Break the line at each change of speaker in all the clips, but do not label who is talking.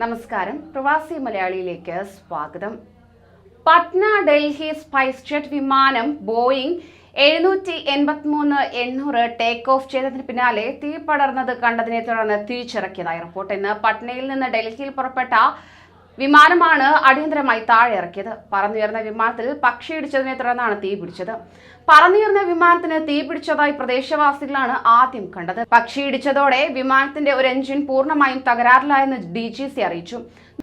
നമസ്കാരം. പ്രവാസി മലയാളിയിലേക്ക് സ്വാഗതം. പട്ന ഡൽഹി സ്പൈസ് ജെറ്റ് വിമാനം ബോയിങ് എഴുന്നൂറ്റി എൺപത്തിമൂന്ന് എണ്ണൂറ് ടേക്ക് ഓഫ് ചെയ്തതിന് പിന്നാലെ തീ പടർന്നത് കണ്ടതിനെ തുടർന്ന് തിരിച്ചിറക്കിയതായി റിപ്പോർട്ട്. ഇന്ന് പട്നയിൽ നിന്ന് ഡൽഹിയിൽ പുറപ്പെട്ട വിമാനമാണ് അടിയന്തരമായി താഴെ ഇറക്കിയത് പറന്നുയർന്ന വിമാനത്തിൽ പക്ഷിയിടിച്ചതിനെ തുടർന്നാണ് തീ പിടിച്ചത്. പറന്നുയർന്ന വിമാനത്തിന് തീ പിടിച്ചതായി പ്രദേശവാസികളാണ് ആദ്യം കണ്ടത്. പക്ഷിയിടിച്ചതോടെ വിമാനത്തിന്റെ ഒരു എഞ്ചിൻ പൂർണമായും തകരാറിലായെന്ന് ഡി ജി സി അറിയിച്ചു.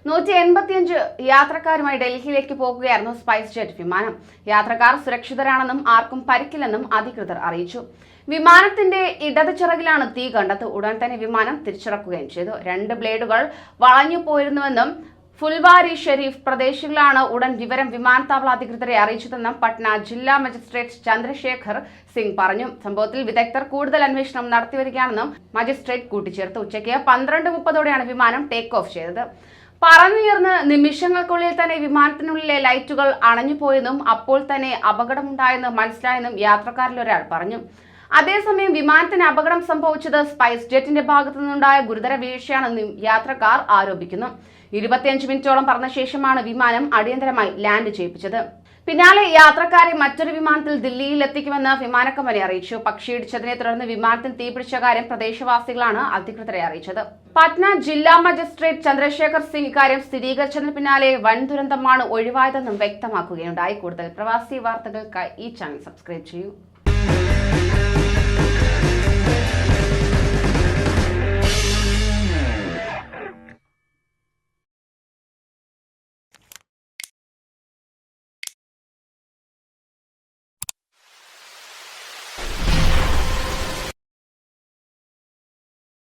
നൂറ്റി എൺപത്തിയഞ്ച് യാത്രക്കാരുമായി ഡൽഹിയിലേക്ക് പോകുകയായിരുന്നു സ്പൈസ് ജെറ്റ് വിമാനം. യാത്രക്കാർ സുരക്ഷിതരാണെന്നും ആർക്കും പരിക്കില്ലെന്നും അധികൃതർ അറിയിച്ചു. വിമാനത്തിന്റെ ഇടത് ചിറകിലാണ് തീ കണ്ടത്. ഉടൻ തന്നെ വിമാനം തിരിച്ചിറക്കുകയും ചെയ്തു. രണ്ട് ബ്ലേഡുകൾ വളഞ്ഞു പോയിരുന്നുവെന്നും ഫുൽവാരി ഷെരീഫ് പ്രദേശങ്ങളാണ് ഉടൻ വിവരം വിമാനത്താവള അധികൃതരെ അറിയിച്ചതെന്നും പട്ന ജില്ലാ മജിസ്ട്രേറ്റ് ചന്ദ്രശേഖർ സിംഗ് പറഞ്ഞു. സംഭവത്തിൽ വിദഗ്ധർ കൂടുതൽ അന്വേഷണം നടത്തിവരികയാണെന്നും മജിസ്ട്രേറ്റ് കൂട്ടിച്ചേർത്തു. ഉച്ചയ്ക്ക് പന്ത്രണ്ട് മുപ്പതോടെയാണ് വിമാനം ടേക്ക് ഓഫ് ചെയ്തത്. പറന്നുയർന്ന് നിമിഷങ്ങൾക്കുള്ളിൽ തന്നെ വിമാനത്തിനുള്ളിലെ ലൈറ്റുകൾ അണഞ്ഞുപോയെന്നും അപ്പോൾ തന്നെ അപകടമുണ്ടായെന്ന് മനസ്സിലായെന്നും യാത്രക്കാരിലൊരാൾ പറഞ്ഞു. അതേസമയം വിമാനത്തിന് അപകടം സംഭവിച്ചത് സ്പൈസ് ജെറ്റിന്റെ ഭാഗത്തു നിന്നുണ്ടായ ഗുരുതര വീഴ്ചയാണെന്നും യാത്രക്കാർ ആരോപിക്കുന്നു. ഇരുപത്തിയഞ്ച് മിനിറ്റോളം പറഞ്ഞ ശേഷമാണ് വിമാനം അടിയന്തരമായി ലാൻഡ് ചെയ്യിപ്പിച്ചത്. പിന്നാലെ യാത്രക്കാരെ മറ്റൊരു വിമാനത്തിൽ ദില്ലിയിൽ എത്തിക്കുമെന്ന് വിമാനക്കമ്പനി അറിയിച്ചു. പക്ഷിയിടിച്ചതിനെ തുടർന്ന് വിമാനത്തിൽ തീപിടിച്ച കാര്യം പ്രദേശവാസികളാണ് അധികൃതരെ അറിയിച്ചത്. പട്ന ജില്ലാ മജിസ്ട്രേറ്റ് ചന്ദ്രശേഖർ സിംഗ് ഇക്കാര്യം സ്ഥിരീകരിച്ചതിന് പിന്നാലെ വൻ ദുരന്തമാണ് ഒഴിവായതെന്നും വ്യക്തമാക്കുകയുണ്ടായി. കൂടുതൽ പ്രവാസി വാർത്തകൾക്കായി ഈ ചാനൽ സബ്സ്ക്രൈബ് ചെയ്യൂ.